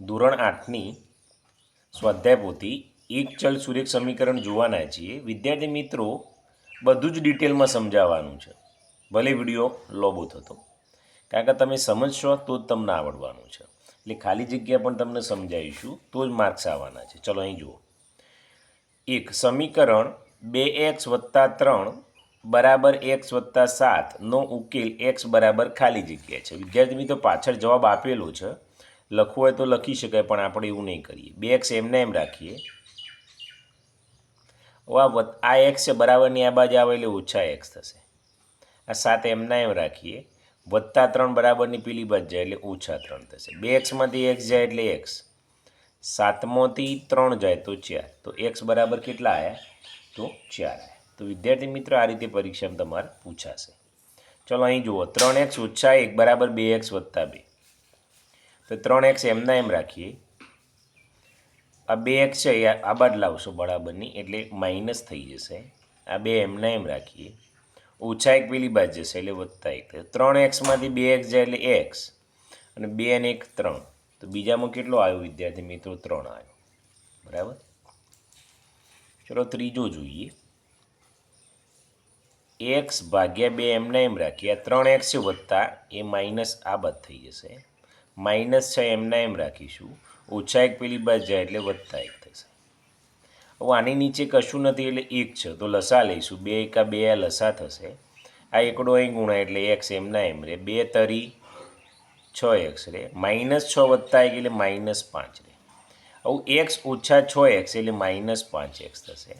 ધોરણ આઠની સ્વાધ્યાય પોથી એક ચલ સુરેખ સમીકરણ જોવાના છીએ. વિદ્યાર્થી મિત્રો, બધું જ ડિટેલમાં સમજાવવાનું છે. ભલે વીડિયો લોબો થતો, કારણ કે તમે સમજશો તો જ તમને આવડવાનું છે. એટલે ખાલી જગ્યા પણ તમને સમજાવીશું, તો જ માર્ક્સ આવવાના છે. ચલો અહીં જુઓ. એક, સમીકરણ બે એક્સ વત્તા ત્રણ બરાબર એક્સ વત્તા સાતનો ઉકેલ એક્સ બરાબર ખાલી જગ્યા છે. વિદ્યાર્થી મિત્રો, પાછળ જવાબ આપેલો છે. લખવું હોય તો લખી શકાય, પણ આપણે એવું નહીં કરીએ. બે એક્સ એમને એમ રાખીએ. આ આ એક્સ છે, બરાબરની આ બાજુ આવે એટલે ઓછા એક્સ થશે. આ સાત એમના એમ રાખીએ. વત્તા ત્રણ બરાબરની પેલી બાજુ જાય એટલે ઓછા ત્રણ થશે. બે એક્સમાંથી એક્સ જાય એટલે એક્સ. સાતમાંથી ત્રણ જાય તો ચાર. તો એક્સ બરાબર કેટલા આવ્યા તો ચાર આવ્યા તો વિદ્યાર્થી મિત્રો, આ રીતે પરીક્ષામાં તમારે પૂછાશે. ચલો અહીં જુઓ. ત્રણ એક્સ ઓછા એક બરાબર બે એક્સ વત્તા બે. તો ત્રણ એક્સ એમના એમ રાખીએ. આ બે એક્સ છે, એ આ બાદ બરાબરની, એટલે માઇનસ થઈ જશે. આ બે એમના એમ રાખીએ. ઓછા એક પેલી બાજ જશે, એટલે વધતા એક. ત્રણ એક્સમાંથી બે એક્સ જાય, એટલે એક્સ અને બે અને એક ત્રણ. તો બીજામાં કેટલો આવ્યો વિદ્યાર્થી મિત્રો? ત્રણ આવ્યો. બરાબર? ચલો ત્રીજો જોઈએ. એક્સ ભાગ્યા બે એમના એમ રાખીએ. આ ત્રણ એક્સ છે વત્તા એ માઇનસ આ બાદ થઈ જશે. માઇનસ છે એમના એમ રાખીશું. ઓછા એક પેલી બાદ જાય એટલે વધતા એક થશે. હવે આની નીચે કશું નથી એટલે એક છે. તો લસા લઈશું. બે એકા બે આ લસા થશે. આ એકડો અહીં ગુણાય એટલે એક્સ એમના એમ રે. બે તરી છ એક્સ રે. માઇનસ છ વધતા એક એટલે માઇનસ પાંચ રે. હવે એક્સ ઓછા છ એક્સ એટલે માઇનસ પાંચ એક્સ થશે.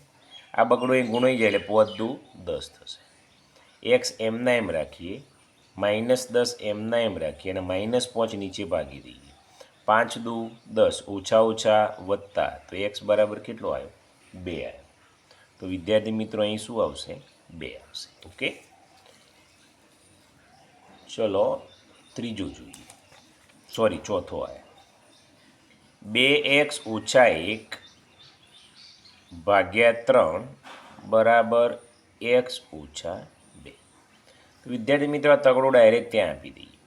આ બગડો એ ગુણાઈ જાય એટલે પોતું દસ થશે. એક્સ એમના એમ રાખીએ. માઇનસ દસ એમના એમ રાખીએ અને માઇનસ પાંચ નીચે ભાગી દઈએ. પાંચ દુ દસ, ઓછા ઓછા વત્તા. તો એક્સ બરાબર કેટલો આવ્યો? બે આવ્યો. તો વિદ્યાર્થી મિત્રો, અહીં શું આવશે? બે આવશે. ઓકે? ચલો, ત્રીજું જોઈએ. સોરી, ચોથો આવ્યો. બે એક્સ ઓછા એક ભાગ્યા ત્રણ બરાબર એક્સ ઓછા તો વિદ્યાર્થી મિત્રો તગડો ડાયરેક્ટ ત્યાં આપી દઈએ.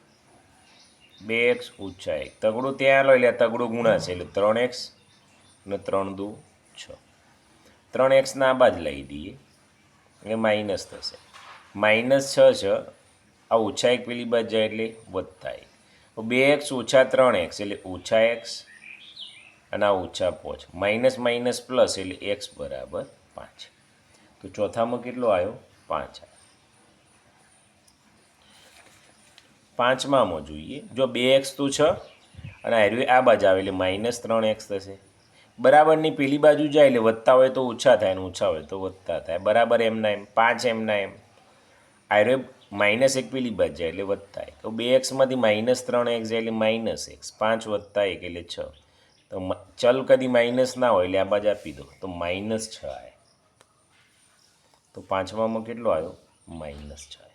બે એક્સ ઓછા એક. તગડો ત્યાં લો એટલે તગડો ગુણાશે એટલે ત્રણ એક્સ અને ત્રણ દુ છ. ત્રણ એક્સના આ બાજ લઈ દઈએ. એટલે માઇનસ થશે. માઇનસ છ છ, આ ઓછા એક પેલી બાજ જાય એટલે વધતા એક. બે એક્સ ઓછા ત્રણ એક્સ એટલે ઓછા એક્સ અને આ ઓછા પાંચ. માઇનસ માઇનસ પ્લસ એટલે એક્સ બરાબર પાંચ. તો ચોથામાં કેટલો આવ્યો? પાંચ આવ્યો પાંચમામાં જોઈએ. જો બે એક્સ તો છ અને હાર્યું આ બાજુ આવે એટલે માઇનસ ત્રણ એક્સ થશે. બરાબરની પેલી બાજુ જાય એટલે વત્તા હોય તો ઓછા થાય અને ઓછા હોય તો વધતા થાય. બરાબર એમના એમ, પાંચ એમના એમ. આર્યો માઇનસ એક પેલી બાજુ જાય એટલે વધતા તો બે એક્સમાંથી માઇનસ ત્રણ એક્સ જાય એટલે માઇનસ એક્સ પાંચ વધતા એક એટલે છ. તો ચલ કદી માઇનસ ના હોય એટલે આ બાજુ આપી દો. તો માઇનસ છ આવે તો પાંચમામાં કેટલો આવ્યો? માઇનસ છ આવ્યો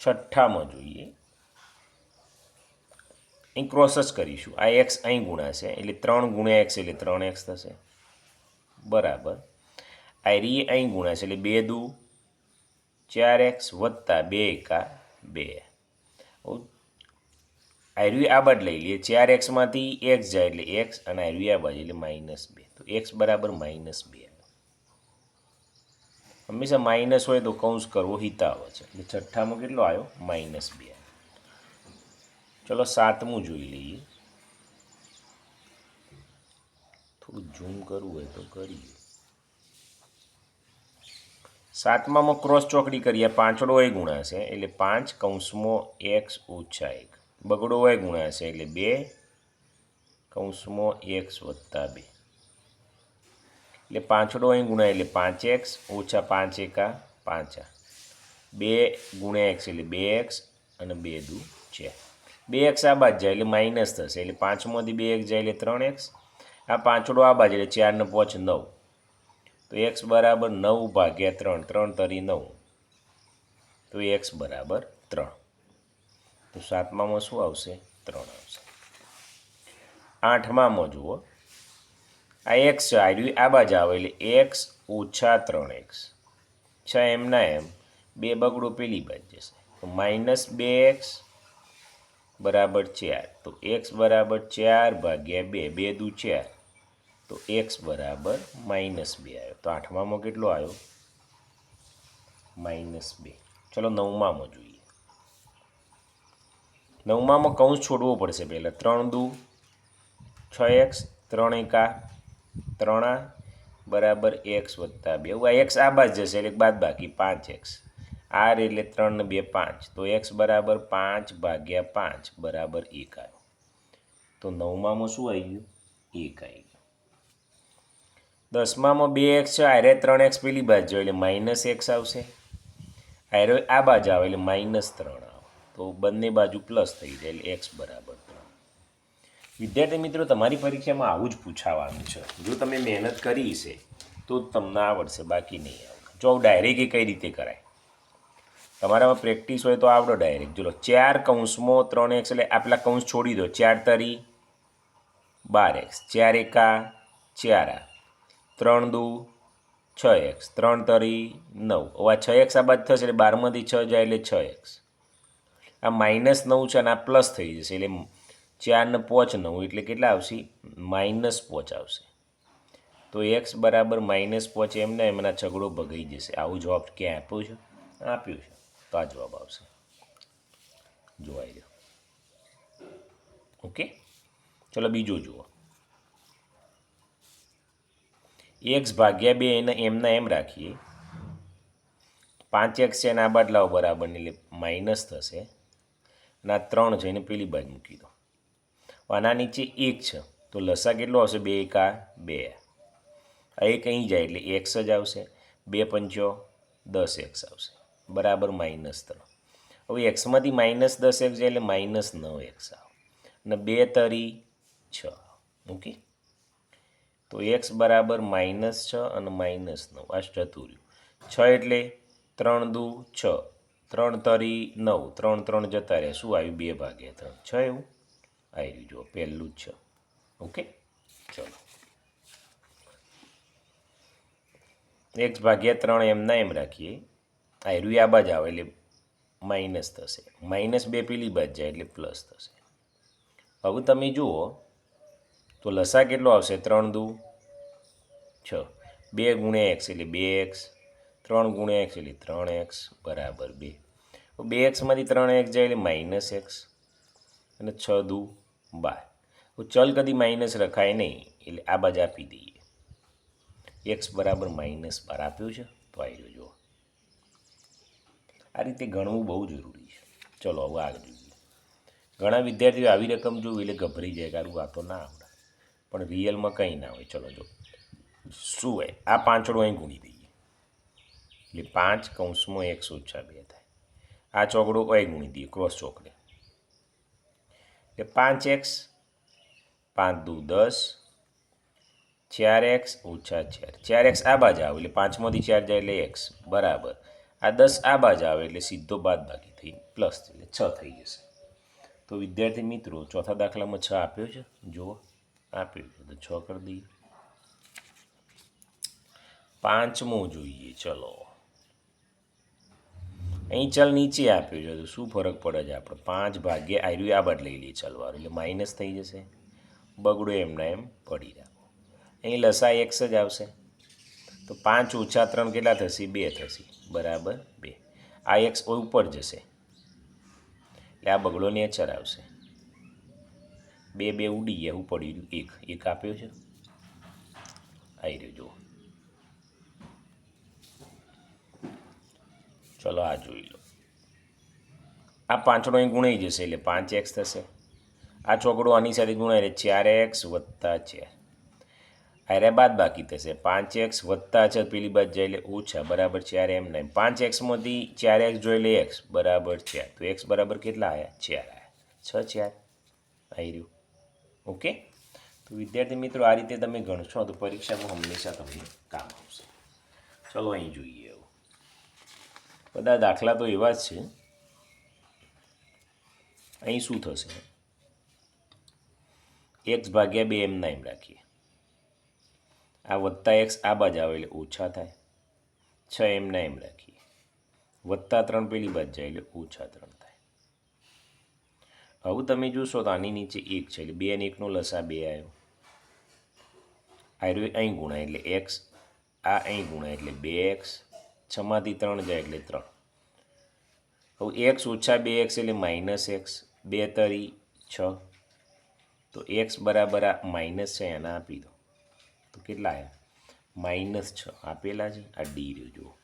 છઠ્ઠામાં જોઈએ. અહીં ક્રોસ જ કરીશું. આ એક્સ અહીં ગુણાશે. એટલે ત્રણ ગુણ્યા એક્સ એટલે ત્રણ એક્સ થશે. બરાબર. આ રી અહીં ગુણાશે એટલે બે દુ. ચાર એક્સ વત્તા બે એકા બે. આયરવી આ બાદ લઈ લઈએ. ચાર એક્સમાંથી એક્સ જાય એટલે એક્સ અને આયરવી આ બાજુ એટલે માઇનસ બે. તો એક્સ બરાબર માઇનસ બે. હંમેશા માઇનસ હોય તો કૌંસ કરવો હિતાવ છે. એટલે છઠ્ઠામાં કેટલો આવ્યો? માઇનસ બે ચલો સાતમું જોઈ લઈએ. થોડું ઝૂમ કરવું હોય તો કરીએ. સાતમામાં ક્રોસ ચોકડી કરીએ. પાંચડો એ ગુણાશે એટલે પાંચ કૌંસમાં એક્સ ઓછા એક. બગડો એ ગુણાશે એટલે બે કૌંસમાં એક્સ વત્તા બે. એટલે પાંચડો અહીં ગુણાય, એટલે પાંચ એક્સ ઓછા પાંચ એકા પાંચા. બે ગુણ્યા એક્સ એટલે બે એક્સ અને બે દુ છે. બે એક્સ આ બાજ જાય એટલે માઇનસ થશે, એટલે પાંચમાંથી બે એક્સ જાય એટલે ત્રણ એક્સ. આ પાંચડો આ બાજુ, એટલે ચારને પાંચ નવ. તો એક્સ બરાબર નવ ભાગ્યા ત્રણ ત્રણ તરી નવ. તો એક્સ બરાબર ત્રણ. તો સાતમામાં શું આવશે? ત્રણ આવશે. આઠમામાં જુઓ. આ એક્સ આવ્યું આ બાજુ આવે એટલે એક્સ ઓછા ત્રણ એક્સ છ એમના એમ. બે બગડો પેલી બાજુ જશે. તો માઇનસ બે એક્સ બરાબર ચાર. તો એક્સ બરાબર ચાર ભાગ્યા બે. બે દુ ચાર. તો એક્સ બરાબર માઇનસ બે આવ્યો. તો આઠમામાં કેટલો આવ્યો? માઇનસ બે. ચલો નવમામાં જોઈએ. નવમામાં કૌંસ છોડવો પડશે પહેલાં. ત્રણ દુ, છ એક્સ ત્રણ એકા ત્રણ બરાબર એક્સ વત્તા બે. આ એક્સ આ બાજ જશે, એટલે બાદ બાકી પાંચ એક્સ આર એટલે ત્રણ બે પાંચ. તો એક્સ બરાબર પાંચ ભાગ્યા પાંચ બરાબર એક આવ્યો તો નવમામાં શું આવી ગયું? એક આવી ગયું. દસમામાં બે એક્સ છે, આરે ત્રણ એક્સ પેલી બાજુ એટલે માઇનસ એક્સ આવશે. આરે આ બાજુ આવે, એટલે માઇનસ ત્રણ આવે. તો બંને બાજુ પ્લસ થઈ જાય, એટલે એક્સ બરાબર વિદ્યાર્થી મિત્રો, તમારી પરીક્ષામાં આવું જ પૂછાવાનું છે. જો તમે મહેનત કરી છે, તો તમને આવડશે બાકી નહીં આવડે જો ડાયરેક્ટ કઈ રીતે કરાય? તમારામાં પ્રેક્ટિસ હોય તો આવડો ડાયરેક્ટ જો ચાર કૌંસમાં ત્રણ એક્સ એટલે આપેલા કૌંસ છોડી દો, ચાર તરી, બાર એક્સ ચાર એકા, ચાર આ. ત્રણ દુ, છ એક્સ ત્રણ તરી, નવ. હવે આ છ એક્સ આ બાદ થશે એટલે બારમાંથી છ જાય એટલે છ એક્સ આ માઇનસ નવ છે અને આ પ્લસ થઈ જશે એટલે ચાર ને પોચ નવ એટલે કેટલા આવશે? માઇનસ પોચ આવશે. તો એક્સ બરાબર માઇનસ પોચ એમને એમના છગડો ભગાઈ જશે. આવું જવાબ ક્યાં આપ્યું છે? આપ્યું છે. તો આ જવાબ આવશે. જોવાઈ ગયો. ઓકે? ચલો બીજો જુઓ. એક્સ ભાગ્યા બે એને એમના એમ રાખીએ. પાંચ એક્સ છે એના આ બરાબર એટલે માઇનસ થશે. અને આ ત્રણ છે એને પેલી બાજુ મૂકી દો. આના નીચે એક છે, તો લસા કેટલો આવશે? બે એકા બે. આ એક અહીં જાય એટલે એક્સ જ આવશે. બે પંચો દસ એક્સ આવશે. બરાબર માઇનસ ત્રણ. હવે એક્સમાંથી માઇનસ દસ એક્સ જાય એટલે માઇનસ નવ એક્સ આવે. અને બે તરી છ. ઓકે? તો એક્સ બરાબર માઇનસ છ અને માઇનસ નવ. આ ચતુર્યું છ એટલે ત્રણ દુ છ. ત્રણ તરી નવ. ત્રણ ત્રણ જતા રહે. શું આવ્યું? બે ભાગ્યા ત્રણ. છ એવું? આવી જુઓ પહેલું જ છે. ઓકે? ચલો. એક્સ ભાગ્યા ત્રણ એમના એમ રાખીએ. આ આ બાજ આવે એટલે માઇનસ થશે. માઇનસ બે પેલી બાજ જાય એટલે પ્લસ થશે. હવે તમે જુઓ. તો લસા કેટલો આવશે? ત્રણ દુ છ. બે ગુણ્યા એક્સ એટલે બે એક્સ. ત્રણ ગુણ્યા એક્સ એટલે ત્રણ એક્સ. બરાબર, બે. બે એક્સમાંથી ત્રણ એક્સ જાય એટલે માઇનસ એક્સ. અને છ દુ બાર ચલ કદી માઇનસ રખાય નહીં, એટલે આ બાજુ આપી દઈએ. એક્સ બરાબર માઇનસ બાર આપ્યું છે, તો આવી જુઓ. આ રીતે ગણવું બહુ જરૂરી છે. ચલો હવે આગળ જોઈએ. ઘણા વિદ્યાર્થીઓ આવી રકમ જોવી એટલે ગભરી જાય કારણ આ તો ના આવડે. પણ રિયલમાં કંઈ ના હોય. ચલો જો. શું હોય? આ પાંચડો અહીં ગુણી દઈએ. એટલે પાંચ કૌંસમાં એકસો ઓછા બે થાય. આ ચોકડો અહીં ગુણી દઈએ ક્રોસ ચોકડે. એટલે પાંચ એક્સ, પાંચ દુ દસ, ચાર એક્સ ઓછા ચાર. ચાર એક્સ આ બાજુ આવે એટલે પાંચમાંથી ચાર જાય એટલે એક્સ. બરાબર. આ દસ આ બાજુ આવે એટલે સીધો બાદ બાકી થઈ, પ્લસ એટલે છ થઈ જશે. તો વિદ્યાર્થી મિત્રો, ચોથા દાખલામાં છ આપ્યો છે. જુઓ, આપ્યો તો છ કરી દઈએ. પાંચમો જોઈએ, ચલો. અહીં ચલ નીચે આપ્યું છે. તો શું ફરક પડે છે? આપણે પાંચ ભાગ્યે આર્યું આ બાદ લઈ લઈએ. ચલવાળું એટલે માઇનસ થઈ જશે. બગડો એમના એમ, પડી રાખો અહીં લસા એક્સ જ આવશે. તો પાંચ ઓછા ત્રણ કેટલા થશે? બે થશે. બરાબર, બે. આ એક્સ ઉપર જશે. એટલે આ બગડો નેચર આવશે. બે બે ઉડી ગયા. હું પડી રહ્યું એક. એક આપ્યો છે. આવી રહ્યો જુઓ. ચલો આ જોઈ લો. આ પાંચડો અહીં ગુણાઈ જશે એટલે પાંચ એક્સ થશે. આ ચોકડો આની સાથે ગુણાય એટલે ચાર એક્સ વત્તા ચાર અરે બાદ બાકી થશે પાંચ એક્સ વત્તા છે, પેલી બાદ જાય એટલે ઓછા બરાબર ચાર એમ નહીં પાંચ એક્સમાંથી ચાર એક્સ જોઈ લે એક્સ બરાબર ચાર. તો એક્સ બરાબર કેટલા આવ્યા ચાર આવ્યા છ ચાર. આવી રહ્યું. ઓકે? તો વિદ્યાર્થી મિત્રો, આ રીતે તમે ગણશો તો પરીક્ષામાં હંમેશા તમને કામ આવશે. ચલો અહીં જોઈએ. બધા દાખલા તો એવા જ છે. અહીં શું થશે? એક્સ ભાગ્યા બે એમના એમ રાખીએ. આ વત્તા એક્સ આ બાજુ આવે એટલે ઓછા થાય. છ એમના એમ રાખીએ. વત્તા ત્રણ પેલી બાજુ જાય એટલે ઓછા ત્રણ થાય. હવે તમે જોશો તો આની નીચે એક છે એટલે બે અને એકનો લસા બે આવ્યો. આયુર્વેદ અહીં ગુણાય એટલે એક્સ, આ અહીં ગુણાય એટલે બે એક્સ. છમાંથી ત્રણ જાય એટલે ત્રણ. હવે એક્સ ઓછા બે એક્સ એટલે માઇનસ એક્સ બે તરી છ. તો એક્સ બરાબર આ માઇનસ છે, એના આપી દો. તો કેટલા આવ્યા માઇનસ છ. આપેલા છે? આ ડી રહ્યું, જુઓ.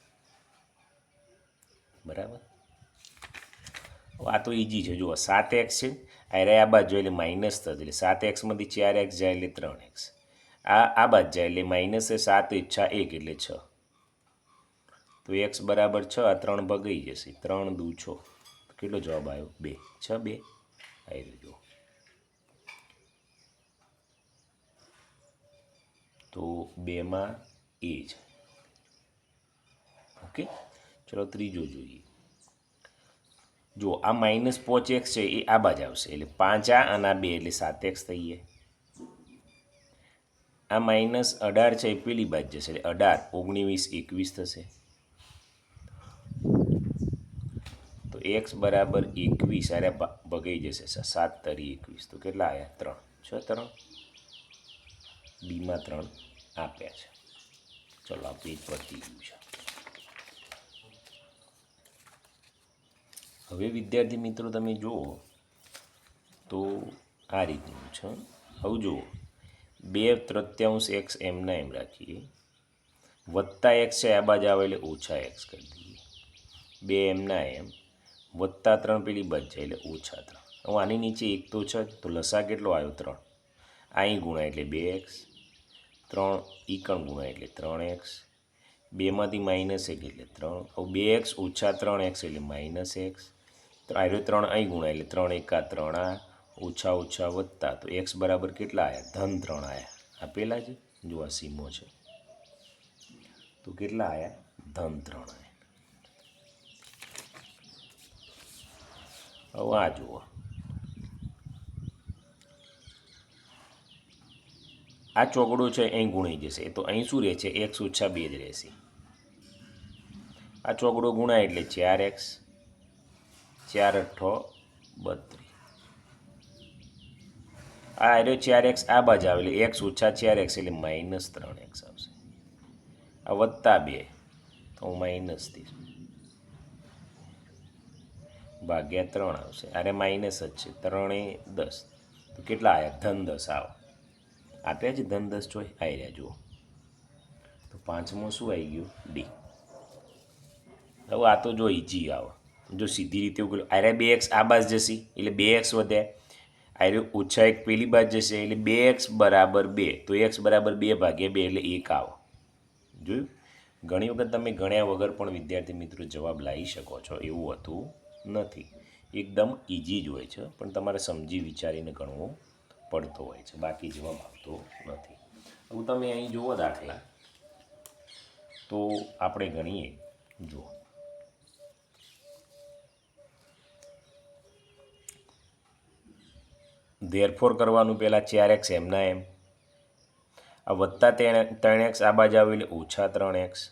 બરાબર? આ તો ઇઝી છે, જુઓ. સાત એક્સ છે. અરે આ બાજુ એટલે માઇનસ થશે. એટલે સાત એક્સમાંથી ચાર એક્સ જાય એટલે ત્રણ એક્સ આ આ બાજુ જાય એટલે માઇનસ સાત ઈચ્છા એક એટલે છ. તો એક્સ બરાબર છ, આ ત્રણ ભગાઈ જશે. ત્રણ દુ છ. કેટલો જવાબ આવ્યો? બે. છ, બે. આવી જુઓ. તો બેમાં એ છે ઓકે? ચલો ત્રીજો જોઈએ. જો આ માઇનસ પાંચ એક્સ છે, એ આ બાજુ આવશે. એટલે પાંચ આ અને બે, એટલે સાત એક્સ થઈ ગયા. આ માઇનસ અઢાર છે, એ પેલી બાજુ જશે. એટલે અઢાર, ઓગણીસ, એકવીસ થશે તો એક્સ બરાબર એકવીસ, અરે ભગાઈ જશે. સાત તરી એકવીસ. તો કેટલા આવ્યા ત્રણ. છ, ત્રણ? બીમાં ત્રણ આપ્યા છે. ચલો, આ પેજ પતી ગયું છે. હવે વિદ્યાર્થી મિત્રો, તમે જુઓ તો આ રીતનું છે. હવે જુઓ. બે તૃત્યાંશ એક્સ એમના એમ રાખીએ. વત્તા એક્સ છે, આ બાજુ આવે એટલે ઓછા એક્સ કરી દઈએ. બે એમના એમ. વત્તા ત્રણ પેલી બચ જાય એટલે ઓછા ત્રણ. હવે આની નીચે એક તો છે તો લસા કેટલો આવ્યો? ત્રણ. અહીં ગુણાય એટલે બે એક્સ. ત્રણ ઈકણ ગુણાય એટલે ત્રણ એક્સ. બેમાંથી માઇનસ એક એટલે ત્રણ. હવે બે એક્સ ઓછા ત્રણ એક્સ એટલે માઇનસ એક્સ. આવ્યો ત્રણ અહીં ગુણાય એટલે ત્રણ એકા ત્રણ આ. ઓછા ઓછા વધતા તો એક્સ બરાબર કેટલા આવ્યા ધન ત્રણ આવ્યા આપેલા છે જો આ સીમો છે. તો કેટલા આવ્યા ધન ત્રણ આવ્યા હવે આ જુઓ આ ચોકડો છે, અહીં ગુણાઈ જશે. તો અહીં શું રહે છે? એક્સ ઓછા બે જ રહેશે આ ચોકડો ગુણાય એટલે ચાર એક્સ, ચાર અઠ્ઠો બત્રીસ. આ આવ્યો ચાર એક્સ, આ બાજુ આવે એટલે એક્સ ઓછા ચાર એક્સ એટલે માઇનસ ત્રણ એક્સ આવશે. આ વત્તા બે, તો માઇનસ ત્રીસ. ભાગ્યા ત્રણ આવશે. અરે માઇનસ જ છે. ત્રણે દસ. તો કેટલા આવ્યા ધન દસ. આવો. આપ્યા છે ધન દસ ચોય આવી રહ્યા જુઓ. તો પાંચમો શું આવી ગયું? ડી હવે આ તો જો ઈજી આવે. જો સીધી રીતે કર્યું આરે બે એક્સ આ બાજ જશે, એટલે બે એક્સ વધ્યા આરે ઓછા એક પેલી બાજ જશે, એટલે બે એક્સ બરાબર બે. તો એક્સ બરાબર બે ભાગ્યા બે, એટલે એક આવો. જોયું? ઘણી વખત તમે ગણ્યા વગર પણ વિદ્યાર્થી મિત્રો જવાબ લાવી શકો છો. એવું હોતું. નથી. એકદમ ઇઝી જ હોય છે, પણ તમારે સમજી વિચારીને ગણવું પડતો હોય છે, બાકી જવાબ આવતો નથી. હવે તમે અહીં જુઓ દાખલા. તો આપણે ગણીએ. જુઓ. ધેરફોર કરવાનું પહેલાં ચાર એક્સ એમના એમ. આ વત્તા ત્રણ એક્સ આ બાજુ આવે એટલે ઓછા ત્રણ એક્સ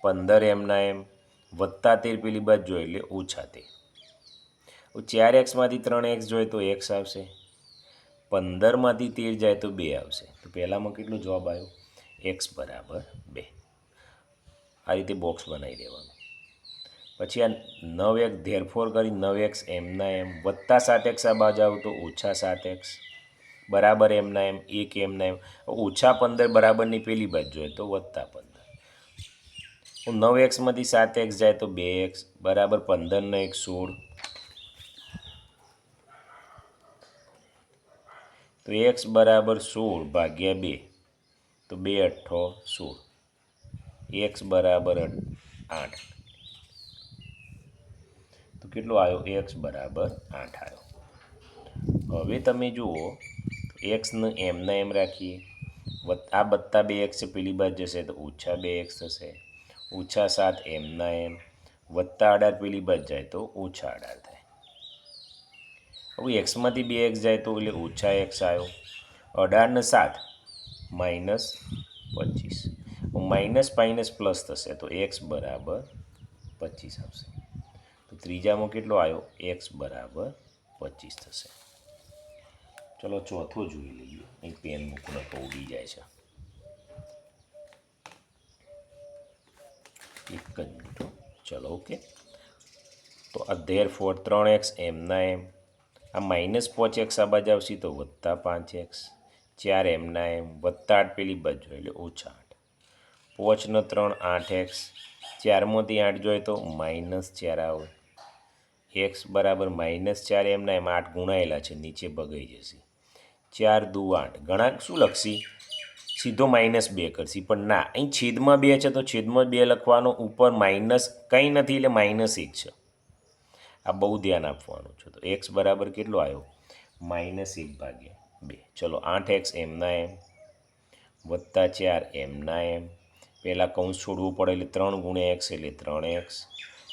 પંદર એમના એમ. વત્તા તેર પેલી બાજુ જોઈએ એટલે ઓછા તેર. ચાર એક્સમાંથી ત્રણ એક્સ જોઈએ તો એક્સ આવશે. પંદરમાંથી તેર જાય તો બે આવશે. તો પહેલાંમાં કેટલો જવાબ આવ્યો? એક્સ બરાબર બે. આ રીતે બોક્સ બનાવી દેવાનું. પછી આ નવ એક ધેરફોર કરી નવ એક્સ એમના એમ વત્તા સાત એક્સ આ બાજુ આવું તો ઓછા સાત એક્સ બરાબર એમના એમ એક એમના એમ ઓછા પંદર બરાબરની પેલી બાજુ જોઈએ તો વત્તા પંદર. નવ એક્સમાંથી સાત એક્સ જાય તો બે એક્સ બરાબર પંદરનો એક સોળ. તો એક્સ બરાબર સોળ ભાગ્યા બે, તો બે અઠ્ઠો સોળ. એક્સ બરાબર આઠ. તો કેટલો આવ્યો? એક્સ બરાબર આઠ આવ્યો. હવે તમે જુઓ એક્સને એમના એમ રાખીએ. આ બત્તા બે એક્સ પેલી બાજુ જશે તો ઓછા બે એક્સ થશે. ઓછા સાત એમના એમ, વત્તા અઢાર પેલી બસ જાય તો ઓછા અઢાર થાય. હવે એક્સમાંથી બે એક્સ જાય તો એટલે ઓછા એક્સ આવ્યો. અઢારને સાત માઇનસ પચીસ. માઇનસ માઇનસ પ્લસ થશે તો એક્સ બરાબર પચીસ આવશે. તો ત્રીજામાં કેટલો આવ્યો? એક્સ બરાબર પચીસ થશે. ચલો ચોથો જોઈ લઈએ. એક પેન મૂકને તો ઉડી જાય છે. એક જ મીઠો ચલો ઓકે તો આ ધેર ફોર ત્રણ એક્સ એમના એમ આ માઇનસ પાંચ એક્સ આ બાજુ આવશે, તો વત્તા પાંચ એક્સ ચાર એમના એમ વત્તા આઠ પેલી બાજુ એટલે ઓછા આઠ. પાંચનો ત્રણ આઠ એક્સ ચારમાંથી આઠ જોઈએ તો માઇનસ ચાર આવે. એક્સ બરાબર માઇનસ ચાર એમના એમ આઠ ગુણાયેલા છે, નીચે બગાઈ જશે. ચાર દુ આઠ. ઘણા શું લખશી? સીધો માઇનસ બે કરશી. પણ ના, અહીં છેદમાં બે છે તો છેદમાં બે લખવાનો ઉપર માઇનસ કંઈ નથી એટલે માઇનસ એક છે. આ બહુ ધ્યાન આપવાનું છે. તો એક્સ બરાબર કેટલો આવ્યો? માઇનસ એક ભાગ્યા બે. ચલો આઠ એક્સ એમના એમ, વત્તા ચાર એમના એમ. પહેલાં કૌંસ છોડવું પડે એટલે ત્રણ ગુણ્યા એક્સ એટલે ત્રણ એક્સ.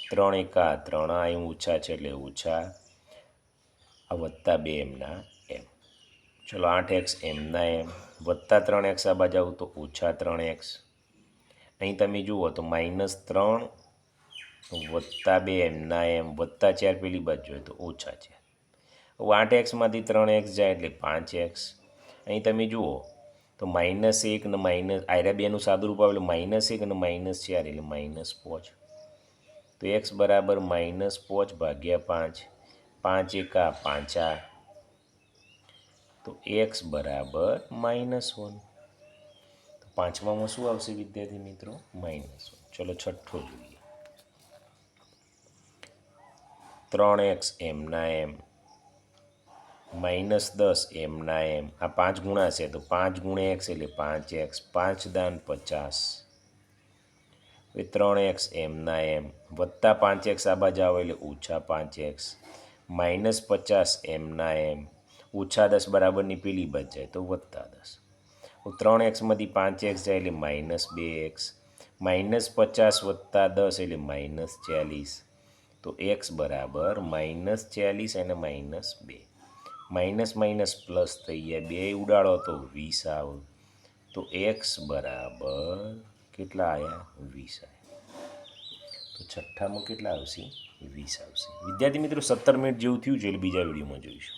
ત્રણ એકા ત્રણ, આ એમ ઓછા છે એટલે ઓછા આ વત્તા બે એમના એમ. ચલો આઠ એક્સ એમના એમ. વત્તા ત્રણ એક્સ આ બાજુ આવું તો ઓછા ત્રણ એક્સ. અહીં તમે જુઓ તો માઇનસ ત્રણ વત્તા બે એમના એમ, વત્તા ચાર પેલી બાજુ જોઈએ તો ઓછા છે. હવે આઠ એક્સમાંથી ત્રણ એક્સ જાય એટલે પાંચ એક્સ. અહીં તમે જુઓ તો માઇનસ એક ને માઇનસ, આયરા બેનું સાદુરૂપ આવે એટલે માઇનસ એક અને માઇનસ ચાર એટલે માઇનસ પાંચ. તો એક્સ બરાબર માઇનસ પાંચ ભાગ્યા પાંચ પાંચ એકા, પાંચા તો એક્સ બરાબર માઇનસ વન. તો પાંચમામાં શું આવશે વિદ્યાર્થી મિત્રો? Minus one. ચલો છઠ્ઠો જોઈએ. ત્રણ એક્સ એમના એમ. માઇનસ દસ એમના એમ. આ પાંચ ગુણા છે, તો પાંચ ગુણ્યા એક્સ એટલે પાંચ એક્સ. પાંચ દાન પચાસ. હવે ત્રણ એક્સ એમના એમ. વત્તા પાંચ એક્સ આ બાજુ આવે એટલે ઓછા પાંચ એક્સ. માઇનસ પચાસ એમના એમ. ઓછા દસ બરાબરની પેલી બાજુ જાય તો વત્તા દસ. ત્રણ એક્સમાંથી પાંચ એક્સ જાય એટલે માઇનસ બે એક્સ. માઇનસ પચાસ વત્તા દસ એટલે માઇનસ ચાલીસ. તો એક્સ બરાબર માઇનસ ચાલીસ અને માઇનસ બે. માઇનસ માઇનસ પ્લસ થઈ ગયા બે, ઉડાડો તો વીસ આવ. તો એક્સ બરાબર કેટલા આવ્યા વીસ આવ્યા તો છઠ્ઠામાં કેટલા આવશે? વીસ આવશે. વિદ્યાર્થી મિત્રો, સત્તર મિનિટ જેવું થયું છે, એટલે બીજા વિડીયોમાં જોઈશું.